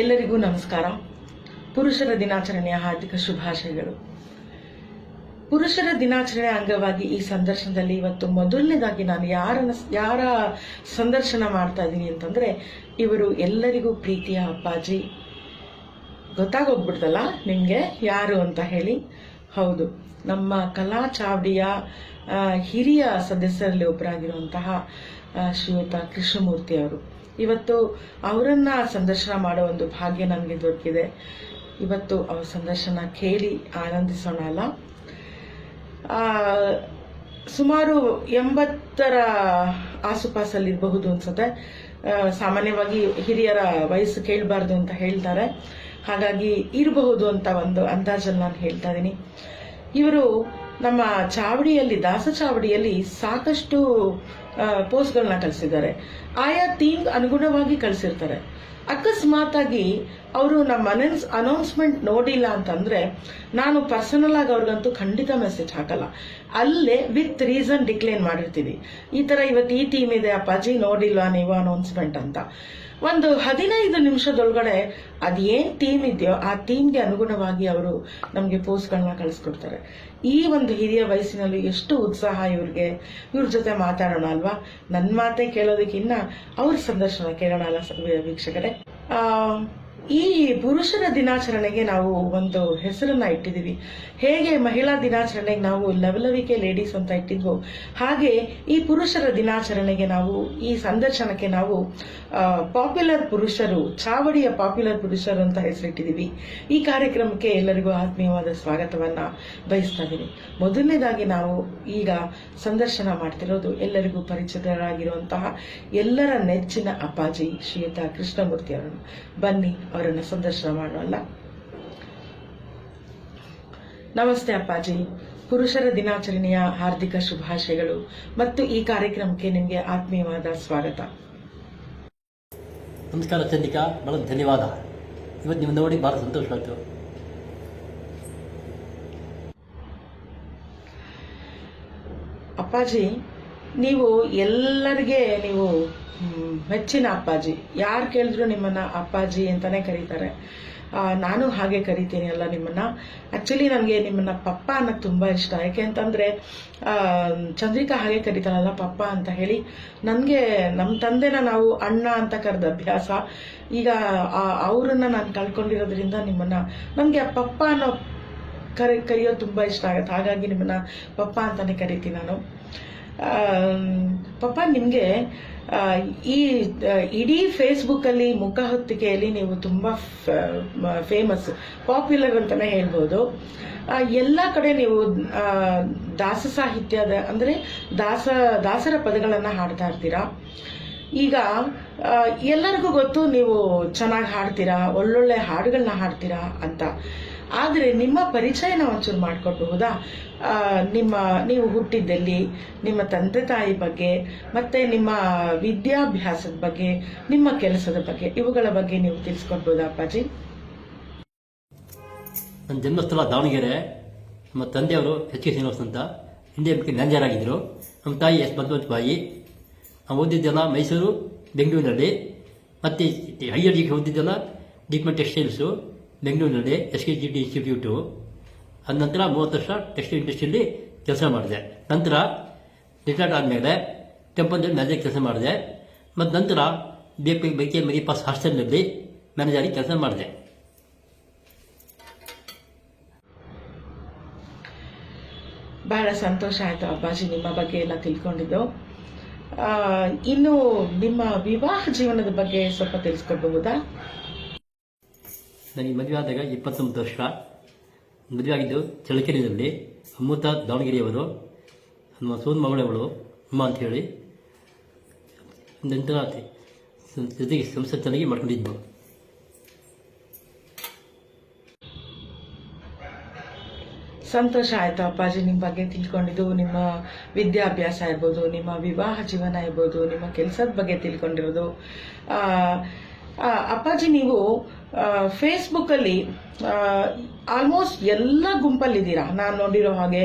ಎಲ್ಲರಿಗೂ ನಮಸ್ಕಾರ. ಪುರುಷರ ದಿನಾಚರಣೆಯ ಹಾರ್ದಿಕ ಶುಭಾಶಯಗಳು. ಪುರುಷರ ದಿನಾಚರಣೆ ಅಂಗವಾಗಿ ಈ ಸಂದರ್ಶನದಲ್ಲಿ ಇವತ್ತು ಮೊದಲನೇದಾಗಿ ನಾನು ಯಾರನ್ನ ಯಾರ ಸಂದರ್ಶನ ಮಾಡ್ತಾ ಇದ್ದೀನಿ ಅಂತಂದ್ರೆ, ಇವರು ಎಲ್ಲರಿಗೂ ಪ್ರೀತಿಯ ಅಪ್ಪಾಜಿ. ಗೊತ್ತಾಗೋಗ್ಬಿಡ್ತಲ್ಲ ನಿಮಗೆ ಯಾರು ಅಂತ ಹೇಳಿ. ಹೌದು, ನಮ್ಮ ಕಲಾ ಚಾವಡಿಯ ಹಿರಿಯ ಸದಸ್ಯರಲ್ಲಿ ಒಬ್ಬರಾಗಿರುವಂತಹ ಶ್ರೀಯುತ ಕೃಷ್ಣಮೂರ್ತಿ ಅವರು. ಇವತ್ತು ಅವರನ್ನ ಸಂದರ್ಶನ ಮಾಡೋ ಒಂದು ಭಾಗ್ಯ ನನಗೆ ದೊರಕಿದೆ. ಇವತ್ತು ಅವ್ರ ಸಂದರ್ಶನ ಕೇಳಿ ಆನಂದಿಸೋಣ ಅಲ್ಲ? ಸುಮಾರು ಎಂಬತ್ತರ ಆಸುಪಾಸಲ್ಲಿ ಇರಬಹುದು ಅನ್ಸುತ್ತೆ. ಸಾಮಾನ್ಯವಾಗಿ ಹಿರಿಯರ ವಯಸ್ಸು ಕೇಳಬಾರ್ದು ಅಂತ ಹೇಳ್ತಾರೆ. ಹಾಗಾಗಿ ಇರಬಹುದು ಅಂತ ಒಂದು ಅಂದಾಜಲ್ಲಿ ನಾನು ಹೇಳ್ತಾ ಇದ್ದೀನಿ. ಇವರು ನಮ್ಮ ಚಾವಡಿಯಲ್ಲಿ, ದಾಸ ಚಾವಡಿಯಲ್ಲಿ ಸಾಕಷ್ಟು ಪೋಸ್ಟ್ಗಳನ್ನ ಕಳಿಸಿದ್ದಾರೆ. ಆಯಾ ಥೀಮ್ ಅನುಗುಣವಾಗಿ ಕಳಿಸಿರ್ತಾರೆ. ಅಕಸ್ಮಾತಾಗಿ ಅವರು ನಮ್ಮ ಅನೌನ್ಸ್, ಅನೌನ್ಸ್ಮೆಂಟ್ ನೋಡಿಲ್ಲ ಅಂತಂದ್ರೆ ನಾನು ಪರ್ಸನಲ್ ಆಗಿ ಅವ್ರಿಗಂತೂ ಖಂಡಿತ ಮೆಸೇಜ್ ಹಾಕಲ್ಲ. ಅಲ್ಲೇ ವಿತ್ ರೀಸನ್ ಡಿಕ್ಲೈನ್ ಮಾಡಿರ್ತೀವಿ. ಈ ತರ ಇವತ್ತು ಈ ಟೀಮ್ ಇದೆ, ಅಪ್ಪಾಜಿ ನೋಡಿಲ್ವಾ ನೀವು ಅನೌನ್ಸ್ಮೆಂಟ್ ಅಂತ. ಒಂದು ಹದಿನೈದು ನಿಮಿಷದೊಳಗಡೆ ಅದೇನ್ ಟೀಮ್ ಇದೆಯೋ ಆ ಥೀಮ್ಗೆ ಅನುಗುಣವಾಗಿ ಅವರು ನಮಗೆ ಪೋಸ್ಟ್ಗಳನ್ನ ಕಳಿಸ್ಕೊಡ್ತಾರೆ. ಈ ಒಂದು ಹಿರಿಯ ವಯಸ್ಸಿನಲ್ಲಿ ಎಷ್ಟು ಉತ್ಸಾಹ ಇವ್ರಿಗೆ. ಇವ್ರ ಜೊತೆ ಮಾತಾಡೋಣ ಅಲ್ವಾ? ನನ್ನ ಮಾತೇ ಕೇಳೋದಕ್ಕಿನ್ನ ಅವ್ರ ಸಂದರ್ಶನ ಕೇಳೋಣ ಅಲ್ಲ ವೀಕ್ಷಕರೇ. ಆ, ಈ ಪುರುಷರ ದಿನಾಚರಣೆಗೆ ನಾವು ಒಂದು ಹೆಸರನ್ನ ಇಟ್ಟಿದ್ದೀವಿ. ಹೇಗೆ ಮಹಿಳಾ ದಿನಾಚರಣೆಗೆ ನಾವು ಲವಲವಿಕೆ ಲೇಡೀಸ್ ಅಂತ ಇಟ್ಟಿದ್ವು, ಹಾಗೆ ಈ ಪುರುಷರ ದಿನಾಚರಣೆಗೆ ನಾವು ಈ ಸಂದರ್ಶನಕ್ಕೆ ನಾವು ಪಾಪ್ಯುಲರ್ ಪುರುಷರು, ಚಾವಡಿಯ ಪಾಪ್ಯುಲರ್ ಪುರುಷರು ಅಂತ ಹೆಸರಿಟ್ಟಿದ್ದೀವಿ. ಈ ಕಾರ್ಯಕ್ರಮಕ್ಕೆ ಎಲ್ಲರಿಗೂ ಆತ್ಮೀಯವಾದ ಸ್ವಾಗತವನ್ನ ಬಯಸ್ತಾ ಇದ್ದೀನಿ. ಮೊದಲನೇದಾಗಿ ನಾವು ಈಗ ಸಂದರ್ಶನ ಮಾಡ್ತಿರೋದು ಎಲ್ಲರಿಗೂ ಪರಿಚಿತರಾಗಿರುವಂತಹ ಎಲ್ಲರ ನೆಚ್ಚಿನ ಅಪ್ಪಾಜಿ ಶ್ರೀಯುತ ಕೃಷ್ಣಮೂರ್ತಿ ಅವರನ್ನು. ಬನ್ನಿ ಅವರನ್ನ ಸಂದರ್ಶನ ಮಾಡೋಣ ನಮಸ್ತೆ ಅಪ್ಪಾಜಿ. ಪುರುಷರ ದಿನಾಚರಣೆಯ ಹಾರ್ದಿಕ ಶುಭಾಶಯಗಳು ಮತ್ತು ಈ ಕಾರ್ಯಕ್ರಮಕ್ಕೆ ನಿಮಗೆ ಆತ್ಮೀಯವಾದ ಸ್ವಾಗತ. ನಮಸ್ಕಾರ ಚಂದಿಕಾ ಬಹಳ ಧನ್ಯವಾದ. ಇವತ್ತು ನೀವು ನೋಡಿ ಬಹಳ ಸಂತೋಷ ಆಯ್ತು ಅಪ್ಪಾಜಿ ನೀವು ಎಲ್ಲರಿಗೆ ನೀವು ಮೆಚ್ಚಿನ ಅಪ್ಪಾಜಿ. ಯಾರು ಕೇಳಿದ್ರು ನಿಮ್ಮನ್ನ ಅಪ್ಪಾಜಿ ಅಂತಾನೆ ಕರೀತಾರೆ. ನಾನು ಹಾಗೆ ಕರಿತೀನಿ ಅಲ್ಲ ನಿಮ್ಮನ್ನ. ಆಕ್ಚುಲಿ ನನಗೆ ನಿಮ್ಮನ್ನ ಪಪ್ಪ ಅನ್ನೋದು ತುಂಬ ಇಷ್ಟ. ಯಾಕೆ ಅಂತಂದ್ರೆ ಚಂದ್ರಿಕಾ ಹಾಗೆ ಕರೀತಾರಲ್ಲ ಪಪ್ಪ ಅಂತ ಹೇಳಿ, ನನಗೆ ನಮ್ಮ ತಂದೆನ ನಾವು ಅಣ್ಣ ಅಂತ ಕರೆದ ಅಭ್ಯಾಸ. ಈಗ ಅವರನ್ನು ನಾನು ಕಳ್ಕೊಂಡಿರೋದ್ರಿಂದ ನಿಮ್ಮನ್ನ ನನಗೆ ಪಪ್ಪ ಅನ್ನೋ ಕರಿ ಕರೆಯೋದು ತುಂಬ ಇಷ್ಟ ಆಗುತ್ತೆ. ಹಾಗಾಗಿ ನಿಮ್ಮನ್ನ ಪಪ್ಪ ಅಂತಾನೆ ಕರಿತೀನಿ ನಾನು. ಪಪ್ಪ ನಿಮಗೆ ಈ ಇಡೀ ಫೇಸ್ಬುಕ್ಕಲ್ಲಿ ಮುಖ ಹೊತ್ತಿಗೆಯಲ್ಲಿ ನೀವು ತುಂಬ ಫೇಮಸ್ ಪಾಪ್ಯುಲರ್ ಅಂತಾನೆ ಹೇಳ್ಬೋದು. ಎಲ್ಲ ಕಡೆ ನೀವು ದಾಸ ಸಾಹಿತ್ಯದ, ಅಂದರೆ ದಾಸ, ದಾಸರ ಪದಗಳನ್ನು ಹಾಡ್ತಾ ಇರ್ತೀರಾ? ಈಗ ಎಲ್ಲರಿಗೂ ಗೊತ್ತು ನೀವು ಚೆನ್ನಾಗಿ ಹಾಡ್ತೀರಾ, ಒಳ್ಳೊಳ್ಳೆ ಹಾಡುಗಳನ್ನ ಹಾಡ್ತೀರಾ ಅಂತ. ಆದರೆ ನಿಮ್ಮ ಪರಿಚಯನ ಒಂಚೂರು ಮಾಡಿಕೊಡ್ಬಹುದಾ ನಿಮ್ಮ, ನೀವು ಹುಟ್ಟಿದ್ದಲ್ಲಿ, ನಿಮ್ಮ ತಂದೆ ತಾಯಿ ಬಗ್ಗೆ, ಮತ್ತು ನಿಮ್ಮ ವಿದ್ಯಾಭ್ಯಾಸದ ಬಗ್ಗೆ, ನಿಮ್ಮ ಕೆಲಸದ ಬಗ್ಗೆ, ಇವುಗಳ ಬಗ್ಗೆ ನೀವು ತಿಳಿಸ್ಕೊಡ್ಬೋದಾ ಅಪ್ಪಾಜಿ? ನನ್ನ ಜನ್ಮಸ್ಥಳ ದಾವಣಗೆರೆ. ನಮ್ಮ ತಂದೆಯವರು ಎಚ್ ಕೆ ಶ್ರೀನಿವಾಸ್ ಅಂತ. ಹಿಂದೆ ಮ್ಯಾನೇಜರ್ ನಮ್ಮ ತಾಯಿ ಎಸ್ ಬಾಯಿ. ನಾವು ಓದಿದ್ದೆಲ್ಲ ಮೈಸೂರು, ಬೆಂಗಳೂರಿನಲ್ಲಿ. ಮತ್ತು ಹೈಯರ್ ಡಿಗ್ರಿ ಓದಿದ್ದೆಲ್ಲ ಡಿಪ್ಮೆಂಟ್ ಟೆಕ್ಸ್ಟೈಲ್ಸು. ಬೆಂಗಳೂರಿನಲ್ಲಿ S K G D institute. ಅದ ನಂತರ ಮೂವತ್ತು ವರ್ಷ ಟೆಕ್ಸ್ಟೈಲ್ ಇಂಡಸ್ಟ್ರಿಯಲ್ಲಿ ಕೆಲಸ ಮಾಡಿದೆ. ನಂತರ ರಿಟೈರ್ಡ್ ಆದಮೇಲೆ ಟೆಂಪಲ್ನಲ್ಲಿ ಮ್ಯಾನೇಜರ್ ಕೆಲಸ ಮಾಡಿದೆ. ಮತ್ತು ನಂತರ ಬಿ ಪಿ ಬೈಕೆ ಮರಿಪಾಸ್ ಹಾಸ್ಟೆಲ್ನಲ್ಲಿ ಮ್ಯಾನೇಜರ್ ಕೆಲಸ ಮಾಡಿದೆ. ಬಹಳ ಸಂತೋಷ ಆಯಿತು ಅಪ್ಪಾಜಿ ನಿಮ್ಮ ಬಗ್ಗೆ ಎಲ್ಲ ತಿಳ್ಕೊಂಡಿದ್ದು. ಇನ್ನು ನಿಮ್ಮ ವಿವಾಹ ಜೀವನದ ಬಗ್ಗೆ ಸ್ವಲ್ಪ ತಿಳಿಸ್ಕೊಡ್ಬಹುದಾ? ನನಗೆ ಮದುವೆ ಆದಾಗ ಇಪ್ಪತ್ತೊಂಬತ್ತು ವರ್ಷ. ಮದುವೆ ಆಗಿದ್ದು ಚಳ್ಳಕೆರೆಯಲ್ಲಿ ಅಮೃತ ದಾವಣಗೆರೆಯವರು, ನಮ್ಮ ಸೋನ್ ಮಗಳವಳು, ಅಮ್ಮ ಅಂತ ಹೇಳಿ ನಂತರ ಜೊತೆಗೆ ಸಂಸತ್ತನಾಗಿ ಚೆನ್ನಾಗಿ ಮಾಡ್ಕೊಂಡಿದ್ವು ಸಂತೋಷ ಆಯಿತು ಅಪ್ಪಾಜಿ ನಿಮ್ಮ ಬಗ್ಗೆ ತಿಳ್ಕೊಂಡಿದ್ದು, ನಿಮ್ಮ ವಿದ್ಯಾಭ್ಯಾಸ ಇರ್ಬೋದು, ನಿಮ್ಮ ವಿವಾಹ ಜೀವನ ಇರ್ಬೋದು, ನಿಮ್ಮ ಕೆಲಸದ ಬಗ್ಗೆ ತಿಳ್ಕೊಂಡಿರೋದು. ಅಪ್ಪಾಜಿ, ನೀವು ಫೇಸ್ಬುಕ್ಕಲ್ಲಿ ಆಲ್ಮೋಸ್ಟ್ ಎಲ್ಲ ಗುಂಪಲ್ಲಿದ್ದೀರಾ? ನಾನು ನೋಡಿರೋ ಹಾಗೆ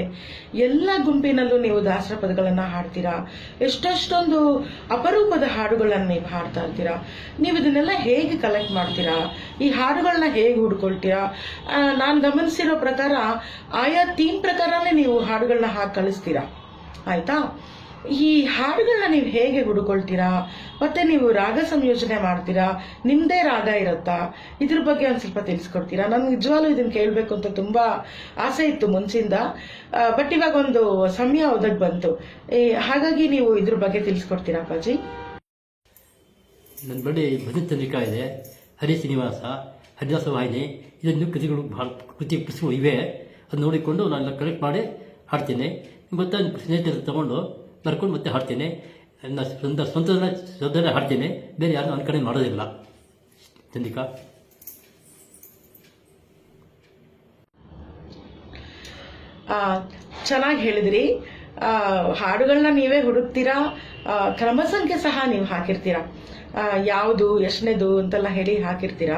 ಎಲ್ಲ ಗುಂಪಿನಲ್ಲೂ ನೀವು ದಾಸರ ಪದಗಳನ್ನು ಹಾಡ್ತೀರಾ? ಎಷ್ಟೆಷ್ಟೊಂದು ಅಪರೂಪದ ಹಾಡುಗಳನ್ನು ನೀವು ಹಾಡ್ತಾ ಇರ್ತೀರಾ? ನೀವು ಇದನ್ನೆಲ್ಲ ಹೇಗೆ ಕಲೆಕ್ಟ್ ಮಾಡ್ತೀರಾ? ಈ ಹಾಡುಗಳನ್ನ ಹೇಗೆ ಹುಡ್ಕೊಳ್ತೀರಾ? ನಾನು ಗಮನಿಸಿರೋ ಪ್ರಕಾರ ಆಯಾ ಥೀಮ್ ಪ್ರಕಾರನೇ ನೀವು ಹಾಡುಗಳನ್ನ ಹಾಕಿ ಕಳಿಸ್ತೀರಾ? ಆಯ್ತಾ? ಈ ಹಾಡುಗಳನ್ನ ನೀವು ಹೇಗೆ ಹುಡುಕೊಳ್ತೀರಾ? ಮತ್ತೆ ನೀವು ರಾಗ ಸಂಯೋಜನೆ ಮಾಡ್ತೀರಾ? ನಿಮ್ಮದೇ ರಾಗ ಇರುತ್ತಾ? ಇದ್ರ ಬಗ್ಗೆ ಒಂದು ಸ್ವಲ್ಪ ತಿಳಿಸ್ಕೊಡ್ತೀರಾ? ನನ್ಗೆ ನಿಜವಾಗ್ಲೂ ಇದನ್ನ ಕೇಳಬೇಕು ಅಂತ ತುಂಬಾ ಆಸೆ ಇತ್ತು ಮುಂಚಿಂದ. ಬಟ್ ಇವಾಗ ಒಂದು ಸಮಯ ಒದಗ್ ಬಂತು. ಹಾಗಾಗಿ ನೀವು ಇದ್ರ ಬಗ್ಗೆ ತಿಳಿಸ್ಕೊಡ್ತೀರಾ ಅಪ್ಪಾಜಿ? ನನ್ನ ಬಳಿ ತಂದ್ರಿಕಾ ಇದೆ. ಹರಿ ಶ್ರೀನಿವಾಸ, ಹರಿದಾಸ ವಾಹಿನಿ. ಇದನ್ನು ಕೃತಿಗಳು ಭಾಳ ಕೃತಿ ಪುಸ್ತಕಗಳು ಇವೆ. ಅದು ನೋಡಿಕೊಂಡು ನಾನು ಕಲೆಕ್ಟ್ ಮಾಡಿ ಹಾಡ್ತೀನಿ. ಮತ್ತು ಸ್ನೇಹಿತರು ತಗೊಂಡು ಬರ್ಕೊಂಡು ಮತ್ತೆ ಹಾಡ್ತೀನಿ. ನನ್ನ ಸ್ವಂತ ಸ್ವಂತ ಸ್ವಂತನೇ ಹಾಡ್ತೀನಿ. ಬೇರೆ ಯಾರು ನನ್ನ ಕಡೆ ಮಾಡೋದಿಲ್ಲ. ಚಂದಿಕಾ. ಚೆನ್ನಾಗಿ ಹೇಳಿದ್ರಿ. ಹಾಡುಗಳನ್ನ ನೀವೇ ಹುಡುಕ್ತೀರಾ? ಕ್ರಮ ಸಂಖ್ಯೆ ಸಹ ನೀವು ಹಾಕಿರ್ತೀರಾ? ಯಾವುದು, ಎಷ್ಟನೇದು ಅಂತೆಲ್ಲ ಹೇಳಿ ಹಾಕಿರ್ತೀರಾ?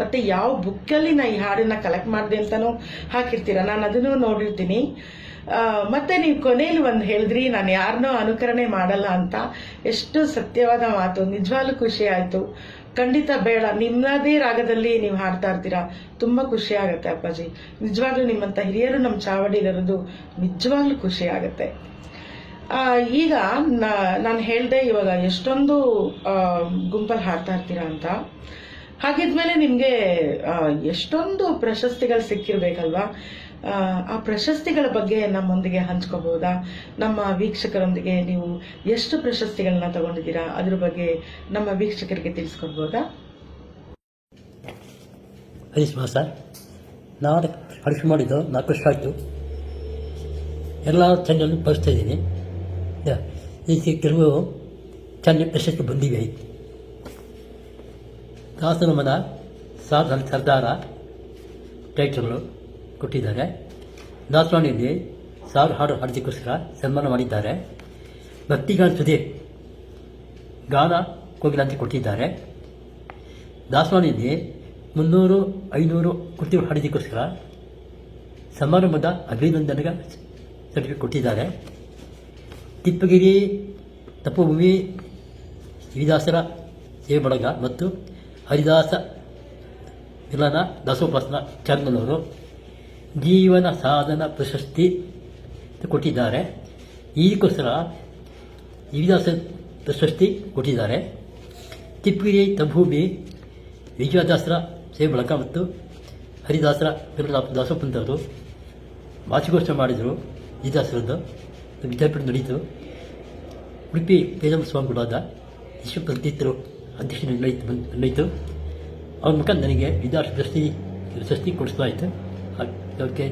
ಮತ್ತೆ ಯಾವ ಬುಕ್ಕಲ್ಲಿ ನಾ ಈ ಹಾಡನ್ನ ಕಲೆಕ್ಟ್ ಮಾಡಿದೆ ಅಂತಾನೂ ಹಾಕಿರ್ತೀರಾ? ನಾನು ಅದನ್ನು ನೋಡಿರ್ತೀನಿ. ಮತ್ತೆ ನೀವು ಕೊನೆಯಲ್ಲಿ ಒಂದು ಹೇಳಿದ್ರಿ, ನಾನು ಯಾರನ್ನೋ ಅನುಕರಣೆ ಮಾಡಲ್ಲ ಅಂತ. ಎಷ್ಟು ಸತ್ಯವಾದ ಮಾತು, ನಿಜವಾಗ್ಲೂ ಖುಷಿ ಆಯ್ತು. ಖಂಡಿತ ಬೇಡ, ನಿಮ್ಮದೇ ರಾಗದಲ್ಲಿ ನೀವು ಹಾಡ್ತಾ ಇರ್ತೀರಾ, ತುಂಬಾ ಖುಷಿ ಆಗುತ್ತೆ ಅಪ್ಪಾಜಿ. ನಿಜವಾಗ್ಲೂ ನಿಮ್ಮಂತ ಹಿರಿಯರು ನಮ್ಮ ಚಾವಡಿಲಿರೋದು ನಿಜವಾಗ್ಲೂ ಖುಷಿ ಆಗುತ್ತೆ. ಈಗ ನಾನು ಹೇಳ್ದೆ ಇವಾಗ ಎಷ್ಟೊಂದು ಗುಂಪಲ್ಲಿ ಹಾಡ್ತಾ ಇರ್ತೀರಾ ಅಂತ. ಹಾಗಿದ್ಮೇಲೆ ನಿಮಗೆ ಎಷ್ಟೊಂದು ಪ್ರಶಸ್ತಿಗಳು ಸಿಕ್ಕಿರ್ಬೇಕಲ್ವಾ? ಆ, ಪ್ರಶಸ್ತಿಗಳ ಬಗ್ಗೆ ನಮ್ಮೊಂದಿಗೆ ಹಂಚ್ಕೋಬಹುದಾ ನಮ್ಮ ವೀಕ್ಷಕರೊಂದಿಗೆ ನೀವು ಎಷ್ಟು ಪ್ರಶಸ್ತಿಗಳನ್ನ ತಗೊಂಡಿದ್ದೀರಾ? ಅದ್ರ ಬಗ್ಗೆ ನಮ್ಮ ವೀಕ್ಷಕರಿಗೆ ತಿಳಿಸ್ಕೊಡ್ಬೋದಾ? ಸರ್ ನಾನು ಪರೀಕ್ಷೆ ಮಾಡಿದ್ದು ನಾಲ್ಕು ಆಯಿತು. ಎಲ್ಲ ಚೆನ್ನಲ್ಲೂ ಬಳಸ್ತಾ ಇದ್ದೀನಿ. ಈಗ ಕೆಲವು ಚೆನ್ನಾಗಿ ಪ್ರಶಸ್ತಿ ಬಂದಿವೆ. ದಾಸನ ಮನ ಸಾಧನ ಸರ್ದಾರ ಟೈಟಲ್ಗಳು ಕೊಟ್ಟಿದ್ದಾರೆ. ದಾಸವಾಣಿಯಲ್ಲಿ ಸಾವಿರ ಹಾಡು ಹಾಡೋದಕ್ಕೋಸ್ಕರ ಸನ್ಮಾನ ಮಾಡಿದ್ದಾರೆ. ಭಕ್ತಿಗಾನ ಸುದೀಪ್ ಗಾನ ಕೋಗಿಲ ಅಂತ ಕೊಟ್ಟಿದ್ದಾರೆ. ದಾಸವಾಣಿಯಲ್ಲಿ ಮುನ್ನೂರು, ಐನೂರು ಕೃತಿಗಳು ಹಾಡಿದ್ದಕ್ಕೋಸ್ಕರ ಸಮಾರಂಭದ ಅಭಿನಂದನೆಗೆ ಸರ್ಟಿಫಿಕೇಟ್ ಕೊಟ್ಟಿದ್ದಾರೆ. ತಿಪ್ಪಗಿರಿ ತಪ್ಪಭೂಮಿ ಶ್ರೀದಾಸರ ಸೇವೆ ಬಳಗ ಮತ್ತು ಹರಿದಾಸ ದಾಸೋಪಾಸನ ಚಾನಲ್ನವರು ಜೀವನ ಸಾಧನ ಪ್ರಶಸ್ತಿ ಕೊಟ್ಟಿದ್ದಾರೆ. ಇದಕ್ಕೋಸ್ಕರ ಇವಿದಾಸ ಪ್ರಶಸ್ತಿ ಕೊಟ್ಟಿದ್ದಾರೆ. ತಿಪ್ಪಿರಿ ತಭೂಮಿ ವಿಜಯದಾಸರ ಸೇವೆ ಬಳಕ ಮತ್ತು ಹರಿದಾಸರ ಮಿಲನ ದಾಸೋಪಂತವರು ವಾರ್ಷಿಕೋತ್ಸವ ಮಾಡಿದರು. ವಿದ್ಯಾಸರದ್ದು ವಿದ್ಯಾಪೀಠ ನಡೀತು. ಉಡುಪಿ ವೇದಾಂತ ಸ್ವಾಮಿಗಳಾದ ವಿಶ್ವಪ್ರತೀತರು ಅಧ್ಯಕ್ಷ ನಡೆಯಿತು ಬಂದು ನಡೆಯಿತು ಅವ್ರ ಮುಖ ನನಗೆ ವಿದ್ಯಾರ್ಥಿ ಪ್ರಶಸ್ತಿ ಪ್ರಶಸ್ತಿ ಕೊಡಿಸಲಾಯಿತು. ಅದಕ್ಕೆ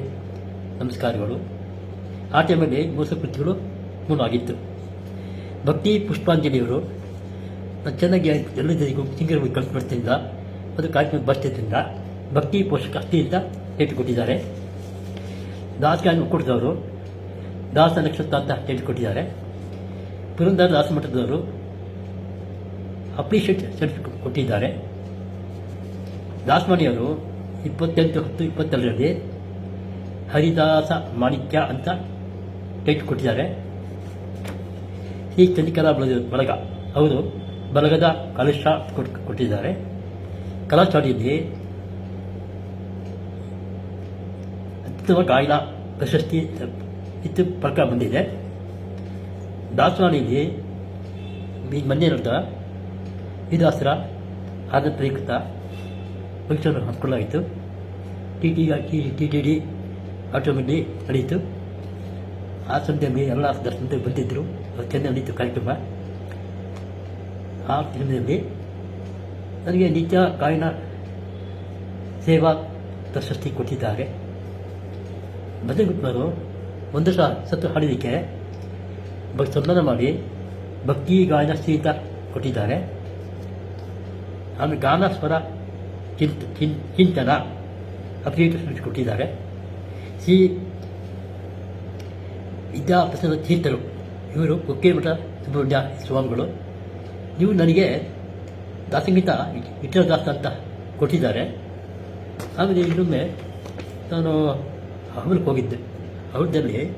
ನಮಸ್ಕಾರಗಳು. ಆ ಟೈಮಲ್ಲಿ ಮೋಸ ಕೃತಿಗಳು ಮೂಲ ಆಗಿತ್ತು ಭಕ್ತಿ ಪುಷ್ಪಾಂಜಲಿಯವರು ನಾನು ಚೆನ್ನಾಗಿ ಎಲ್ಲ ಜನರಿಗೂ ಸಿಂಗರ್ಗಳು ಕಲ್ತು ಮಾಡ್ತಿದ್ದ ಅದು ಕಾರ್ಯಕ್ರಮ ಬರ್ತಿದ್ದರಿಂದ ಭಕ್ತಿ ಪೋಷಕ ಅಷ್ಟಿಯಿಂದ ಹೇಳಿಕೊಟ್ಟಿದ್ದಾರೆ. ದಾಸಗಾನ ಕೊಟ್ಟಿದವರು ದಾಸ ನಕ್ಷತ್ರ ಅಂತ ಹೇಳಿಕೊಟ್ಟಿದ್ದಾರೆ. ಪುರಂದರ ದಾಸ ಮಠದವರು ಅಪ್ರಿಷಿಯೇಟ್ ಸರ್ಟಿಫಿಕೇಟ್ ಕೊಟ್ಟಿದ್ದಾರೆ. ದಾಸಮಣಿಯವರು ಇಪ್ಪತ್ತೆಂಟು ಹತ್ತು ಇಪ್ಪತ್ತೆರಡರಲ್ಲಿ ಹರಿದಾಸ ಮಾಣಿಕ್ಯ ಅಂತ ಟೈಟ್ ಕೊಟ್ಟಿದ್ದಾರೆ. ಈ ಚಂದಿಕಲಾ ಬಳಗ ಬಳಗ ಅವರು ಬಳಗದ ಕಲಶ ಕೊಟ್- ಕೊಟ್ಟಿದ್ದಾರೆ. ಕಲಾಚಾರಿಯಲ್ಲಿ ಅತ್ಯುತ್ತಮ ಗಾಯನ ಪ್ರಶಸ್ತಿ ಇತ್ತು ಪ್ರಕಾರ ಬಂದಿದೆ. ದಾಸವಾಣಿಯಲ್ಲಿ ಮೊನ್ನೆ ನಡೆದ ವಿದಾಸರ ಆದ ಪ್ರಯುಕ್ತ ಫಂಕ್ಷನ್ ಆಯಿತು. T T T T T D ಆಟೋಮೆಟಿ ನಡೆಯಿತು ಆ ಸಂದರ್ಭದಲ್ಲಿ ಎಲ್ಲ ದರ್ಶನದಲ್ಲಿ ಬಂದಿದ್ದರು ಅದು ಚೆನ್ನಾಗಿ ನಡೀತು ಕಾರ್ಯಕ್ರಮ. ಆ ಸಮಯದಲ್ಲಿ ನನಗೆ ನಿತ್ಯ ಕಾಯಿನ ಸೇವಾ ಪ್ರಶಸ್ತಿ ಕೊಟ್ಟಿದ್ದಾರೆ. ಭಜಗುಪ್ತರು ಒಂದು ಸಹ ಸತ್ತು ಹಾಡಿದಕ್ಕೆ ಭಕ್ತಿ ಸನ್ಮಾನ ಮಾಡಿ ಭಕ್ತಿ ಗಾಯನ ಸ್ಥಿತ ಕೊಟ್ಟಿದ್ದಾರೆ. ಆಮೇಲೆ ಗಾನ ಸ್ವರ ಚಿಂತ ಚಿನ್- ಚಿಂತನ ಅಪ್ಡೇಟ್ ಕೊಟ್ಟಿದ್ದಾರೆ ಸಿ, ವಿದ್ಯಾಪ್ರಸನ್ನ ತೀರ್ಥರು. ಇವರು ಕುಕ್ಕೇಮಠ ಸುಬ್ರಹ್ಮಣ್ಯ ಸ್ವಾಮಿಗಳು. ನೀವು ನನಗೆ ದಾಸಂಗೀತ ವಿಠಲದಾಸ ಅಂತ ಕೊಟ್ಟಿದ್ದಾರೆ. ಆಮೇಲೆ ಇನ್ನೊಮ್ಮೆ ನಾನು ಹವಳಕ್ಕೆ ಹೋಗಿದ್ದೆ. ಅವ್ರದ್ದಲ್ಲಿ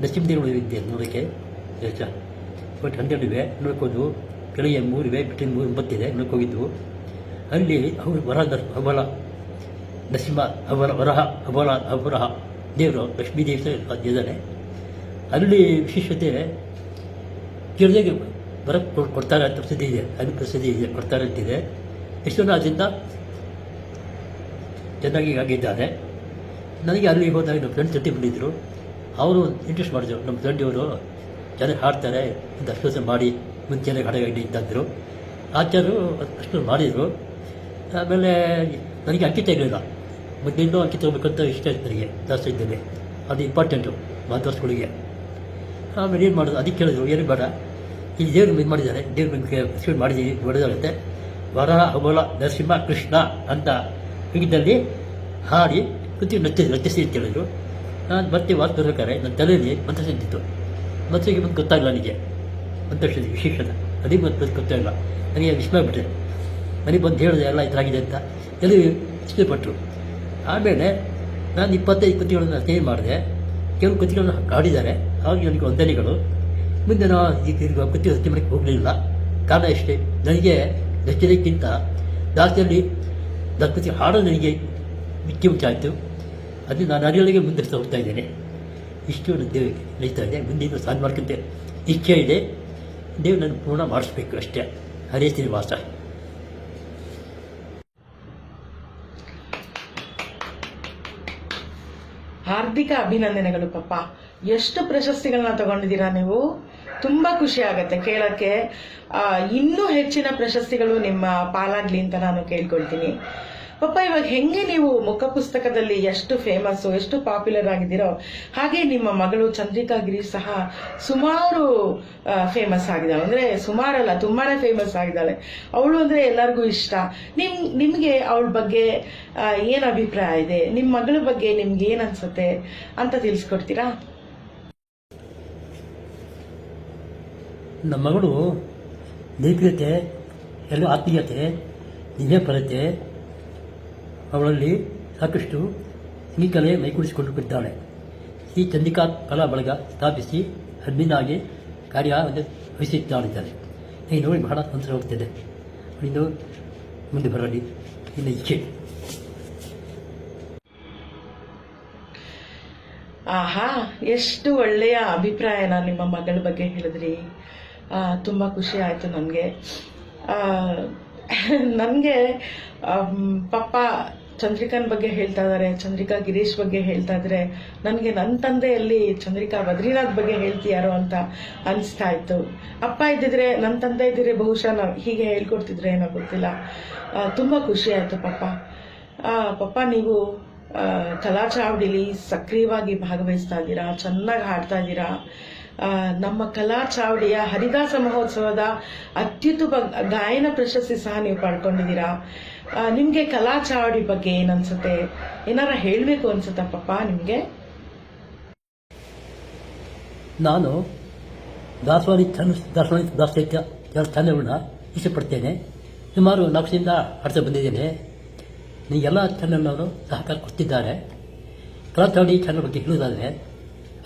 ನರಸಿಂಹದೇವರು ಇದ್ದೆ ನೋಡೋಕ್ಕೆ ಬಟ್ ಹನ್ನೆರಡು ಇವೆ, ನೋಡ್ಕೊಂಡು ಕೆಳಗೆ ಮೂರಿವೆ ಬಿಟ್ಟಿನ ಮೂರು ಒಂಬತ್ತಿದೆ ನೋಡ್ಕೋಗಿದ್ವು ಅಲ್ಲಿ ಅವರು ವರ ದರ್ ಹವಳ ನರಸಿಂಹ ಹಬಲ, ವರಹ, ಹಬಲ ಅವರಹ ದೇವರು ಲಕ್ಷ್ಮೀ ದೇವಿ ಇದ್ದಾನೆ. ಅಲ್ಲಿ ವಿಶೇಷತೆ ಕಿರದಾಗಿ ಬರ ಕೊಡ್- ಕೊಡ್ತಾರೆ ಅಂತ ಪ್ರಸಿದ್ಧಿ ಇದೆ, ಅಲ್ಲಿ ಪ್ರಸಿದ್ಧಿ ಇದೆ, ಕೊಡ್ತಾರೆ ಅಂತಿದೆ. ಎಷ್ಟೋ ಅದರಿಂದ ಚೆನ್ನಾಗಿ ಆಗಿದ್ದಾರೆ ನನಗೆ ಅಲ್ಲಿ ಹೋದಾಗ ನಮ್ಮ ಫ್ರೆಂಡ್ ಜೊತೆ ಬಂದಿದ್ದರು ಅವರು ಇಂಟ್ರೆಸ್ಟ್ ಮಾಡಿದ್ರು, ನಮ್ಮ ಫ್ರೆಂಡಿಯವರು ಚೆನ್ನಾಗಿ ಹಾಡ್ತಾರೆ ಅಂತ ಅಷ್ಟು ಮಾಡಿ ಮುಂಚೆನೇ ಹಾಡಗಾಡಿ ಅಂತಂದರು ಆಚಾರ್ಯರು ಅಷ್ಟು ಮಾಡಿದರು. ಆಮೇಲೆ ನನಗೆ ಅಕ್ಕಿ ಇರಲಿಲ್ಲ ಮೊದಲಿಂದ ಅಕ್ಕಿ ತಗೋಬೇಕಂತ ಇಷ್ಟ ಇತ್ತು ನನಗೆ ಜಾಸ್ತಿ ಇದ್ದೇನೆ ಅದು ಇಂಪಾರ್ಟೆಂಟು ಮಾತಾಡ್ಸ್ಗಳಿಗೆ ಆಮೇಲೆ ಏನು ಮಾಡೋದು ಅದಕ್ಕೆ ಕೇಳಿದ್ರು ಏನು ಬೇಡ ಇಲ್ಲಿ ದೇವ್ರ ಇದು ಮಾಡಿದ್ದಾರೆ ದೇವ್ರ ಹೆಸರು ಮಾಡಿದ್ದೀವಿ ಒಳ್ಳೆದಾಗುತ್ತೆ ವರ ಅಮಲ ನರಸಿಂಹ ಕೃಷ್ಣ ಅಂತ ಹೀಗಿದ್ದಲ್ಲಿ ಹಾಡಿ ಕೃತಿ ನೃತ್ಯ ನೃತ್ಯಸಿ ಅಂತ ಹೇಳಿದ್ರು ನಾನು ಮತ್ತೆ ವಾರ ಬರ್ಬೇಕಾದ್ರೆ ನನ್ನ ತಲೆಯಲ್ಲಿ ಮಂತ್ರ ಸಿದ್ದಿತ್ತು ಮಂತ್ರಿಗೆ ಮತ್ತೆ ಗೊತ್ತಾಗಲ್ಲ ನನಗೆ ಮಂತ್ರ ವಿಶೇಷ ಅದಕ್ಕೆ ಮತ್ತೆ ಗೊತ್ತಾಗಲ್ಲ ನನಗೆ ವಿಸ್ಮಯ ಬಿಟ್ಟೆ ಮನೆಗೆ ಬಂದು ಹೇಳಿದೆ, ಎಲ್ಲ ಥರ ಆಗಿದೆ ಅಂತ. ಎಲ್ಲಿ ಇಷ್ಟಪಟ್ಟರು ಆಮೇಲೆ ನಾನು ಇಪ್ಪತ್ತೈದು ಕೃತಿಗಳನ್ನು ಅಧ್ಯಯನ ಮಾಡಿದೆ. ಕೆಲವು ಕೃತಿಗಳನ್ನು ಹಾಡಿದ್ದಾರೆ. ಹಾಗೆ ನನಗೆ ವಂದನೆಗಳು. ಮುಂದೆ ನಾವು ಈ ಕೃತಿ ರಚನೆ ಮಾಡಕ್ಕೆ ಹೋಗಲಿಲ್ಲ. ಕಾರಣ ಇಷ್ಟೇ. ನನಗೆ ರಚನೆಗಿಂತ ದಾಸ್ತಿಯಲ್ಲಿ ನನ್ನ ಕೃತಿ ಹಾಡೋದು ನನಗೆ ಮುಖ್ಯ ಆಯಿತು ಅದು ನಾನು ಅರಿಯೊಳಗೆ ಮುಂದುವರಿಸ್ತಾ ಹೋಗ್ತಾ ಇದ್ದೇನೆ. ಇಷ್ಟು ದೇವರಿಗೆ ನಡೀತಾ ಇದೆ ಮುಂದಿನ ಸಾಧನೆ ಮಾಡ್ಕೊಂತ. ಇಚ್ಛೆ ಇದೆ. ದೇವ್ರು ನನ್ನ ಪೂರ್ಣ ಮಾಡಿಸ್ಬೇಕು ಅಷ್ಟೇ. ಹರೇ ಶ್ರೀನಿವಾಸ. ಹಾರ್ದಿಕ ಅಭಿನಂದನೆಗಳು, ಪಪ್ಪ. ಎಷ್ಟು ಪ್ರಶಸ್ತಿಗಳನ್ನ ತಗೊಂಡಿದ್ದೀರಾ ನೀವು? ತುಂಬಾ ಖುಷಿ ಆಗತ್ತೆ. ಕೇಳಕ್ಕೆ ಇನ್ನೂ ಹೆಚ್ಚಿನ ಪ್ರಶಸ್ತಿಗಳು ನಿಮ್ಮ ಪಾಲಾಗ್ಲಿ ಅಂತ ನಾನು ಕೇಳ್ಕೊಳ್ತೀನಿ. ಪಪ್ಪ ಇವಾಗ ಹೆಂಗೆ ನೀವು ಮುಖ ಪುಸ್ತಕದಲ್ಲಿ ಎಷ್ಟು ಫೇಮಸ್ ಎಷ್ಟು ಪಾಪ್ಯುಲರ್ ಆಗಿದ್ದೀರೋ, ಹಾಗೆ ನಿಮ್ಮ ಮಗಳು ಚಂದ್ರಿಕಾ ಗಿರಿ ಸಹ ಸುಮಾರು ಫೇಮಸ್ ಆಗಿದ್ದಾಳೆ. ಅಂದ್ರೆ ಸುಮಾರಲ್ಲ, ತುಂಬಾನೇ ಫೇಮಸ್ ಆಗಿದ್ದಾಳೆ. ಅವಳು ಅಂದ್ರೆ ಎಲ್ಲರಿಗೂ ಇಷ್ಟ. ನಿಮ್, ನಿಮ್ಗೆ ಅವಳ ಬಗ್ಗೆ ಏನು ಅಭಿಪ್ರಾಯ ಇದೆ? ನಿಮ್ಮ ಮಗಳ ಬಗ್ಗೆ ನಿಮ್ಗೆ ಏನ್ ಅನ್ಸುತ್ತೆ ಅಂತ ತಿಳಿಸ್ಕೊಡ್ತೀರಾ? ನಮ್ಮ ಮಗಳು ನೈತಿಕತೆ ಎಲ್ಲ ಆತ್ಮೀಯತೆ ನಿಜಪರತೆ ಅವಳಲ್ಲಿ ಸಾಕಷ್ಟು ಸಿಂಗಿಕಲೆ ಮೈಗೂಡಿಸಿಕೊಂಡು ಬಿದ್ದಾಳೆ ಶ್ರೀ ಚಂದಿಕಾ ಕಲಾ ಬಳಗ ಸ್ಥಾಪಿಸಿ ಆಗಿ ಕಾರ್ಯ ವಹಿಸಿದ್ದಾಳಿದ್ದಾಳೆ. ಈ ನೋಡಿ, ಬಹಳ ತೊಂದರೆ ಹೋಗ್ತಿದೆ. ಇನ್ನು ಮುಂದೆ ಬರಲಿ. ಇನ್ನು ಇಚ್ಛೆ ಆಹಾ, ಎಷ್ಟು ಒಳ್ಳೆಯ ಅಭಿಪ್ರಾಯನ ನಿಮ್ಮ ಮಗಳ ಬಗ್ಗೆ ಹೇಳಿದ್ರಿ. ತುಂಬಾ ಖುಷಿ ಆಯಿತು ನನಗೆ ನನಗೆ ಪಪ್ಪ ಚಂದ್ರಿಕಾನ್ ಬಗ್ಗೆ ಹೇಳ್ತಾ ಇದ್ದಾರೆ ಚಂದ್ರಿಕಾ ಗಿರೀಶ್ ಬಗ್ಗೆ ಹೇಳ್ತಾ ಇದ್ರೆ. ನನಗೆ ನನ್ನ ತಂದೆಯಲ್ಲಿ ಚಂದ್ರಿಕಾ ಬದ್ರಿನಾಥ್ ಬಗ್ಗೆ ಹೇಳ್ತೀಯಾರೋ ಅಂತ ಅನಿಸ್ತಾ ಇತ್ತು. ಅಪ್ಪ ಇದ್ದಿದ್ರೆ ನನ್ನ ತಂದೆ ಇದ್ದಿದ್ರೆ ಬಹುಶಃ ನಾವು ಹೀಗೆ ಹೇಳ್ಕೊಡ್ತಿದ್ರೆ ಏನೋ ಗೊತ್ತಿಲ್ಲ. ತುಂಬ ಖುಷಿ ಆಯಿತು ಪಪ್ಪ. ಪಪ್ಪ ನೀವು ಕಲಾ ಚಾವಡಿಲಿ ಸಕ್ರಿಯವಾಗಿ ಭಾಗವಹಿಸ್ತಾ ಇದ್ದೀರಾ, ಚೆನ್ನಾಗಿ ಹಾಡ್ತಾ ಇದ್ದೀರಾ. ನಮ್ಮ ಕಲಾ ಚಾವಡಿಯ ಹರಿದಾಸ ಮಹೋತ್ಸವದ ಅತ್ಯುತ್ತಮ ಗಾಯನ ಪ್ರಶಸ್ತಿ ಸಹ ನೀವು ಪಡ್ಕೊಂಡಿದ್ದೀರಾ. ನಿಮ್ಗೆ ಕಲಾ ಚಾವಡಿ ಬಗ್ಗೆ ಏನ್ ಅನ್ಸುತ್ತೆ ಏನಾರ ಹೇಳಬೇಕು ಅನ್ಸುತ್ತಾ ಪಪ್ಪ ನಿಮ್ಗೆ? ನಾನು ದಾಸವಾಣಿ ದಾಸವಾಣಿ ದಾಸಾಹಿತ್ಯ ಚಾನಲ್ಗಳನ್ನ ಇಷ್ಟಪಡ್ತೇನೆ. ಸುಮಾರು ನಾಲ್ಕರಿಂದ ಆಡ್ತಾ ಬಂದಿದ್ದೇನೆ. ಎಲ್ಲ ಚಾನೆಲ್ನವರು ಸಹಕಾರ ಕೊಡ್ತಿದ್ದಾರೆ. ಕಲಾಚಾವಡಿ ಚಾನಲ್ ಬಗ್ಗೆ ಹೇಳುವುದಾದರೆ,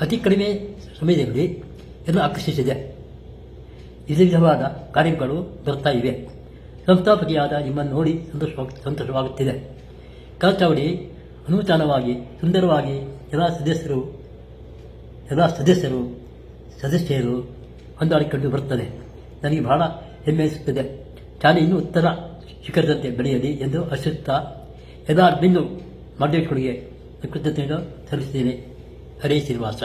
ಅತಿ ಕಡಿಮೆ ಸಮಯದಲ್ಲಿ ಎಲ್ಲ ಆಕರ್ಷಿಸಿದೆ. ವಿಧ ವಿಧವಾದ ಕಾರ್ಯಗಳು ಬರ್ತಾ ಇವೆ. ಸಂಸ್ಥಾಪಕಿಯಾದ ನಿಮ್ಮನ್ನು ನೋಡಿ ಸಂತೋಷವಾಗ ಸಂತೋಷವಾಗುತ್ತಿದೆ. ಕಲಾಚಾವಡಿ ಅನೂತನವಾಗಿ ಸುಂದರವಾಗಿ ಎಲ್ಲ ಸದಸ್ಯರು ಎಲ್ಲ ಸದಸ್ಯರು ಸದಸ್ಯರು ಹೊಂದಾಡಿಕೊಂಡು ಬರುತ್ತದೆ. ನನಗೆ ಬಹಳ ಹೆಮ್ಮೆ ಅನಿಸುತ್ತದೆ. ಶಾಲೆ ಇನ್ನೂ ಉತ್ತರ ಶಿಖರದಂತೆ ಬೆಳೆಯಲಿ ಎಂದು ಹರ್ಷಿಸುತ್ತಾ ಎಲ್ಲ ಬಿಂದು ಮಾಡಿಕೊಡುಗೆ ಕೃತಜ್ಞತೆಯನ್ನು ಸಲ್ಲಿಸುತ್ತೇನೆ. ಹರೇ ಶ್ರೀನಿವಾಸ.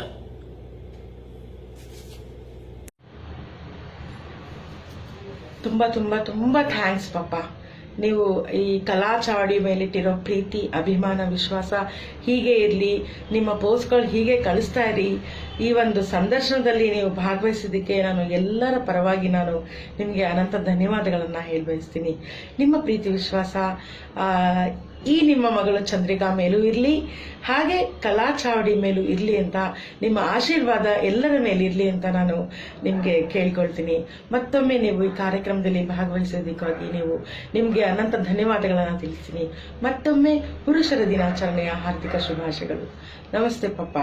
ತುಂಬಾ, ತುಂಬ ತುಂಬ ಥ್ಯಾಂಕ್ಸ್ ಪಪ್ಪ ನೀವು ಈ ಕಲಾ ಚಾವಡಿ ಮೇಲಿಟ್ಟಿರೋ ಪ್ರೀತಿ, ಅಭಿಮಾನ, ವಿಶ್ವಾಸ ಹೀಗೆ ಇರಲಿ, ನಿಮ್ಮ ಪೋಸ್ಟ್ಗಳು ಹೀಗೆ ಕಳಿಸ್ತಾ ಇರಿ. ಈ ಒಂದು ಸಂದರ್ಶನದಲ್ಲಿ ನೀವು ಭಾಗವಹಿಸಿದ್ದಕ್ಕೆ ನಾನು ಎಲ್ಲರ ಪರವಾಗಿ ನಾನು ನಿಮಗೆ ಅನಂತ ಧನ್ಯವಾದಗಳನ್ನು ಹೇಳಿ ಬಯಸ್ತೀನಿ ನಿಮ್ಮ ಪ್ರೀತಿ, ವಿಶ್ವಾಸ ಈ ನಿಮ್ಮ ಮಗಳು ಚಂದ್ರಿಕಾ ಮೇಲೂ ಇರಲಿ, ಹಾಗೆ ಕಲಾ ಚಾವಡಿ ಮೇಲೂ ಇರಲಿ ಅಂತ, ನಿಮ್ಮ ಆಶೀರ್ವಾದ ಎಲ್ಲರ ಮೇಲೆ ಇರಲಿ ಅಂತ ನಾನು ನಿಮಗೆ ಕೇಳ್ಕೊಳ್ತೀನಿ. ಮತ್ತೊಮ್ಮೆ ನೀವು ಈ ಕಾರ್ಯಕ್ರಮದಲ್ಲಿ ಭಾಗವಹಿಸೋದಕ್ಕಾಗಿ ನೀವು ನಿಮಗೆ ಅನಂತ ಧನ್ಯವಾದಗಳನ್ನು ತಿಳಿಸ್ತೀನಿ. ಮತ್ತೊಮ್ಮೆ ಪುರುಷರ ದಿನಾಚರಣೆಯ ಹಾರ್ದಿಕ ಶುಭಾಶಯಗಳು. ನಮಸ್ತೆ ಪಪ್ಪ.